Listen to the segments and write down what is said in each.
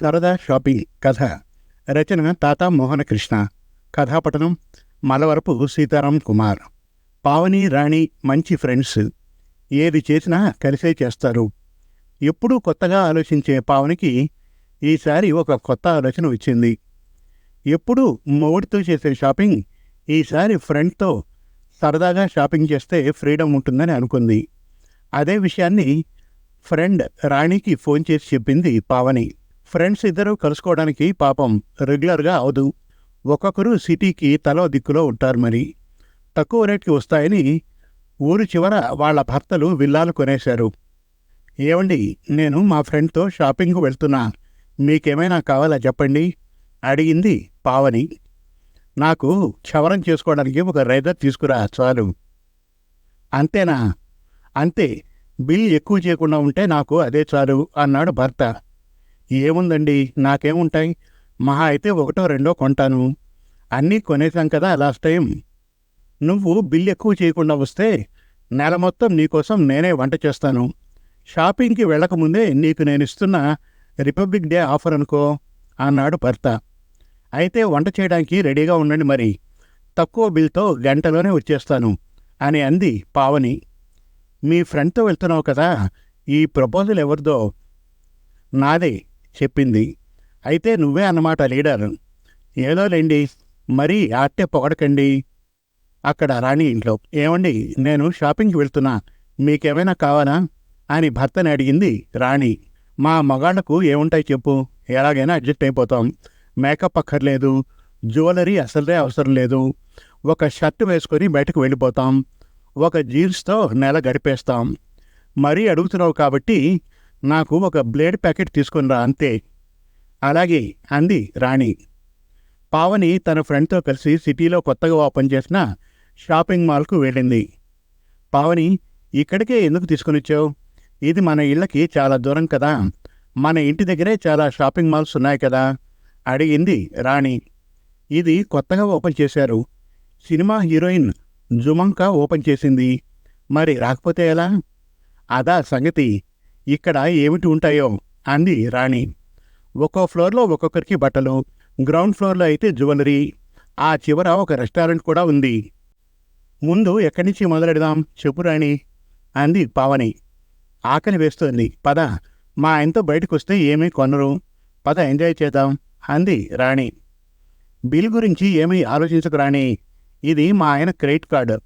సరదా షాపింగ్ కథ. రచన తాత మోహనకృష్ణ. కథాపటనం మలవరపు సీతారాం కుమార్. పావని రాణి మంచి ఫ్రెండ్స్. ఏది చేసినా కలిసే చేస్తారు. ఎప్పుడూ కొత్తగా ఆలోచించే పావనికి ఈసారి ఒక కొత్త ఆలోచన వచ్చింది. ఎప్పుడూ మొగుడితో చేసే షాపింగ్ ఈసారి ఫ్రెండ్తో సరదాగా షాపింగ్ చేస్తే ఫ్రీడమ్ ఉంటుందని అనుకుంది. అదే విషయాన్ని ఫ్రెండ్ రాణికి ఫోన్ చేసి చెప్పింది పావని. ఫ్రెండ్స్ ఇద్దరూ కలుసుకోవడానికి పాపం రెగ్యులర్గా అవదు. ఒక్కొక్కరు సిటీకి తలో దిక్కులో ఉంటారు మరి. తక్కువ రేట్కి వస్తాయని ఊరు చివర వాళ్ళ భర్తలు విల్లాలు కొనేశారు. ఏమండి నేను మా ఫ్రెండ్తో షాపింగ్కు వెళ్తున్నా. మీకేమైనా కావాలా చెప్పండి? అడిగింది పావని. నాకు క్షవరం చేసుకోవడానికి ఒక రైదర్ తీసుకురా చాలు. అంతేనా? అంతే బిల్ ఎక్కువ చేయకుండా ఉంటే నాకు అదే చాలు అన్నాడు భర్త. ఏముందండి? నాకేముంటాయి? మహా అయితే ఒకటో రెండో కొంటాను. అన్నీ కొనేసాం కదా లాస్ట్ టైం నువ్వు బిల్ ఎక్కువ చేయకుండా వస్తే నెల మొత్తం నీకోసం నేనే వంట చేస్తాను. షాపింగ్కి వెళ్ళకముందే నీకు నేను ఇస్తున్న రిపబ్లిక్ డే ఆఫర్ అనుకో అన్నాడు భర్త అయితే వంట చేయడానికి రెడీగా ఉండండి మరి. తక్కువ బిల్తో గంటలోనే వచ్చేస్తాను అని అంది పావని. మీ ఫ్రెండ్తో వెళ్తున్నావు కదా ఈ ప్రపోజల్ ఎవరిదో? నాదే. చెప్పింది. అయితే నువ్వే అన్నమాట లీడర్. ఏదోలేండి మరీ ఆట్టే పొగడకండి. అక్కడ రాణి ఇంట్లో ఏమండి నేను షాపింగ్కి వెళ్తున్నా. మీకేమైనా కావాలా? అని భర్తని అడిగింది రాణి. మా మగాళ్ళకు ఏముంటాయి చెప్పు. ఎలాగైనా అడ్జస్ట్ అయిపోతాం. మేకప్ అక్కర్లేదు. జ్యువెలరీ అసలే అవసరం లేదు. ఒక షర్ట్ వేసుకొని బయటకు వెళ్ళిపోతాం. ఒక జీన్స్తో నెల గడిపేస్తాం. మరీ అడుగుతున్నావు కాబట్టి నాకు ఒక బ్లేడ్ ప్యాకెట్ తీసుకునిరా అంతే. అలాగే అంది రాణి. పావని తన ఫ్రెండ్తో కలిసి సిటీలో కొత్తగా ఓపెన్ చేసిన షాపింగ్ మాల్కు వెళ్ళింది. పావని ఇక్కడికే ఎందుకు తీసుకునిచ్చావు? ఇది మన ఇళ్ళకి చాలా దూరం కదా. మన ఇంటి దగ్గరే చాలా షాపింగ్ మాల్స్ ఉన్నాయి కదా? అడిగింది రాణి. ఇది కొత్తగా ఓపెన్ చేశారు. సినిమా హీరోయిన్ జుమంకా ఓపెన్ చేసింది. మరి రాకపోతే ఎలా? అదా సంగతి. ఇక్కడ ఏమిటి ఉంటాయో అంది రాణి. ఒక్కో ఫ్లోర్లో ఒక్కొక్కరికి బట్టలు గ్రౌండ్ ఫ్లోర్లో అయితే జ్యువెలరీ ఆ చివర ఒక రెస్టారెంట్ కూడా ఉంది. ముందు ఎక్కడి నుంచి మొదలెడదాం చెప్పు రాణి అంది పావని. ఆకలి వేస్తోంది. పద మా ఆయనతో బయటకు వస్తే ఏమీ కొనరు. పద ఎంజాయ్ చేద్దాం అంది రాణి. బిల్ గురించి ఏమీ ఆలోచించకు రాణి. ఇది మా ఆయన క్రెడిట్ కార్డు.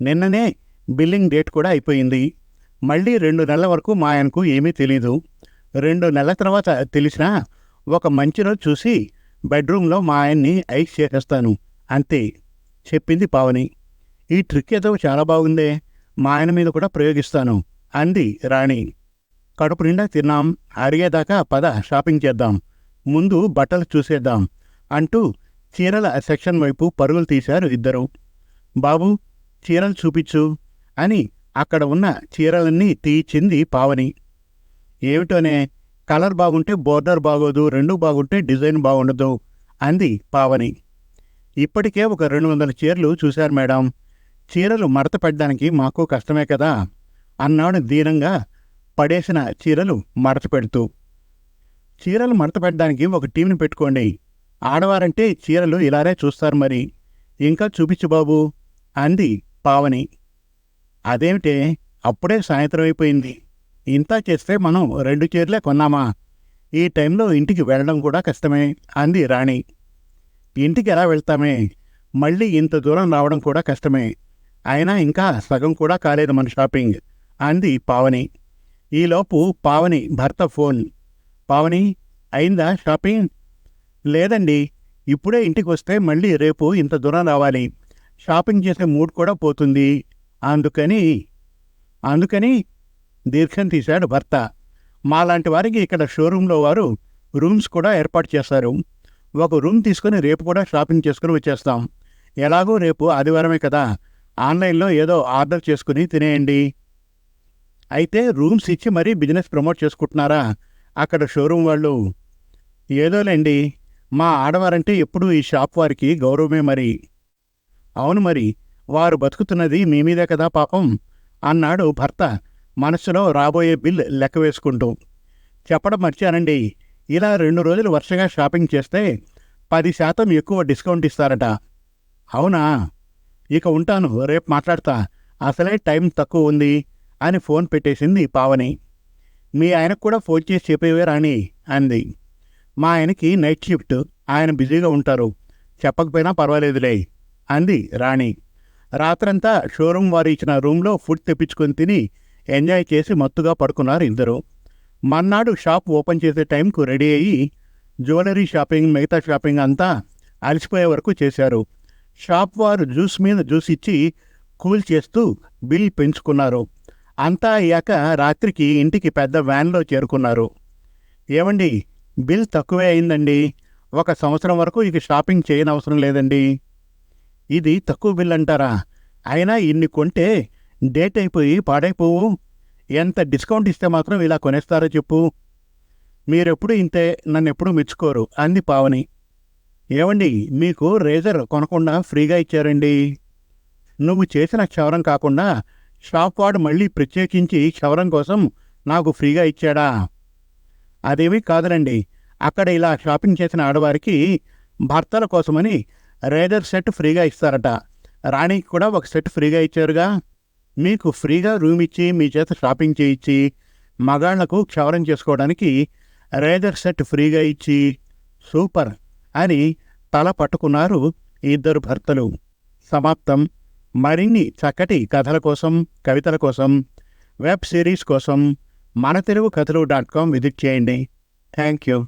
నిన్ననే బిల్లింగ్ డేట్ కూడా అయిపోయింది. మళ్ళీ రెండు నెలల వరకు మా ఆయనకు ఏమీ తెలీదు. రెండు నెలల తర్వాత తెలిసినా ఒక మంచి రోజు చూసి బెడ్రూమ్లో మా ఆయన్ని ఐస్ చేసేస్తాను. అంతే చెప్పింది పావని. ఈ ట్రిక్ ఏదో చాలా బాగుందే. మా ఆయన మీద కూడా ప్రయోగిస్తాను అంది రాణి. కడుపు నిండా తిన్నాం. అరిగేదాకా పద షాపింగ్ చేద్దాం. ముందు బట్టలు చూసేద్దాం అంటూ చీరల సెక్షన్ వైపు పరుగులు తీశారు ఇద్దరు. బాబు చీరలు చూపించు అని అక్కడ ఉన్న చీరలన్నీ తీయించింది పావని. ఏమిటోనే కలర్ బాగుంటే బోర్డర్ బాగోదు రెండు బాగుంటే డిజైన్ బాగుండదు అంది పావని. ఇప్పటికే ఒక రెండు వందల చీరలు చూశారు మేడం. చీరలు మడత పెట్టడానికి మాకు కష్టమే కదా అన్నాడు దీనంగా పడేసిన చీరలు మడత పెడుతూ. చీరలు మడత పెట్టడానికి ఒక టీంని పెట్టుకోండి. ఆడవారంటే చీరలు ఇలానే చూస్తారు మరి. ఇంకా చూపించు బాబు అంది పావని. అదేమిటి? అప్పుడే సాయంత్రం అయిపోయింది. ఇంత చేస్తే మనం రెండు చీరలే కొన్నామా? ఈ టైంలో ఇంటికి వెళ్ళడం కూడా కష్టమే అంది రాణి. ఇంటికి ఎలా వెళ్తామే? మళ్ళీ ఇంత దూరం రావడం కూడా కష్టమే. అయినా ఇంకా సగం కూడా కాలేదు మన షాపింగ్ అంది పావని. ఈలోపు పావని భర్త ఫోన్. పావని అయిందా షాపింగ్? లేదండి. ఇప్పుడే ఇంటికి వస్తే మళ్ళీ రేపు ఇంత దూరం రావాలి. షాపింగ్ చేసే మూడ్ కూడా పోతుంది. అందుకని అందుకని దీర్ఘం తీశాడు భర్త. మాలాంటి వారికి ఇక్కడ షోరూంలో వారు రూమ్స్ కూడా ఏర్పాటు చేస్తారు. ఒక రూమ్ తీసుకుని రేపు కూడా షాపింగ్ చేసుకుని వచ్చేస్తాం. ఎలాగో రేపు ఆదివారమే కదా. ఆన్లైన్లో ఏదో ఆర్డర్ చేసుకుని తినేయండి. అయితే రూమ్స్ ఇచ్చి మరీ బిజినెస్ ప్రమోట్ చేసుకుంటున్నారా? అక్కడ షోరూమ్ వాళ్ళు ఏదోలేండి మా ఆడవారంటే ఎప్పుడూ ఈ షాప్ వారికి గౌరవమే మరి. అవును మరి వారు బతుకుతున్నది మీ మీదే కదా పాపం అన్నాడు భర్త మనసులో రాబోయే బిల్ లెక్క వేసుకుంటూ. చెప్పడం మర్చానండి ఇలా రెండు రోజులు వరుసగా షాపింగ్ చేస్తే పది శాతం ఎక్కువ డిస్కౌంట్ ఇస్తారట. అవునా? ఇక ఉంటాను రేపు మాట్లాడతా. అసలే టైం తక్కువ ఉంది అని ఫోన్ పెట్టేసింది పావని. మీ ఆయనకు కూడా ఫోన్ చేసి చెప్పేవే రాణి అంది. మా ఆయనకి నైట్ షిఫ్ట్ ఆయన బిజీగా ఉంటారు. చెప్పకపోయినా పర్వాలేదులే అంది రాణి. రాత్రంతా షోరూమ్ వారు ఇచ్చిన రూమ్లో ఫుడ్ తెప్పించుకొని తిని ఎంజాయ్ చేసి మత్తుగా పడుకున్నారు ఇద్దరు. మన్నాడు షాప్ ఓపెన్ చేసే టైంకు రెడీ అయ్యి జ్యువెలరీ షాపింగ్ మిగతా షాపింగ్ అంతా అలసిపోయే వరకు చేశారు. షాప్ వారు జ్యూస్ మీద జ్యూస్ ఇచ్చి కూల్ చేస్తూ బిల్ పెంచుకున్నారు. అంతా అయ్యాక రాత్రికి ఇంటికి పెద్ద వ్యాన్లో చేరుకున్నారు. ఏమండి బిల్ తక్కువే అయిందండి? ఒక సంవత్సరం వరకు ఇక షాపింగ్ చేయనవసరం లేదండి? ఇది తక్కువ బిల్ అంటారా? అయినా ఇన్ని కొంటే డేట్ అయిపోయి పాడైపోవు. ఎంత డిస్కౌంట్ ఇస్తే మాత్రం ఇలా కొనేస్తారో చెప్పు. మీరెప్పుడు ఇంతే నన్ను ఎప్పుడు మెచ్చుకోరు అంది పావని. ఏమండి మీకు రేజర్ కొనకుండా ఫ్రీగా ఇచ్చారండి. నువ్వు చేసిన క్షవరం కాకుండా షాప్ వాడు మళ్ళీ ప్రత్యేకించి క్షవరం కోసం నాకు ఫ్రీగా ఇచ్చాడా? అదేమీ కాదులండి. అక్కడ ఇలా షాపింగ్ చేసిన ఆడవారికి భర్తల కోసమని రేజర్ సెట్ ఫ్రీగా ఇస్తారట. రాణికి కూడా ఒక సెట్ ఫ్రీగా ఇచ్చారుగా. మీకు ఫ్రీగా రూమ్ ఇచ్చి మీ చేత షాపింగ్ చేయించి మగాళ్ళకు క్షవరం చేసుకోవడానికి రేజర్ సెట్ ఫ్రీగా ఇచ్చి సూపర్ అని తల పట్టుకున్నారు ఇద్దరు భర్తలు. సమాప్తం. మరిన్ని చక్కటి కథల కోసం కవితల కోసం వెబ్ సిరీస్ కోసం మన తెలుగు కథలు డాట్ కామ్ విజిట్ చేయండి. Thank you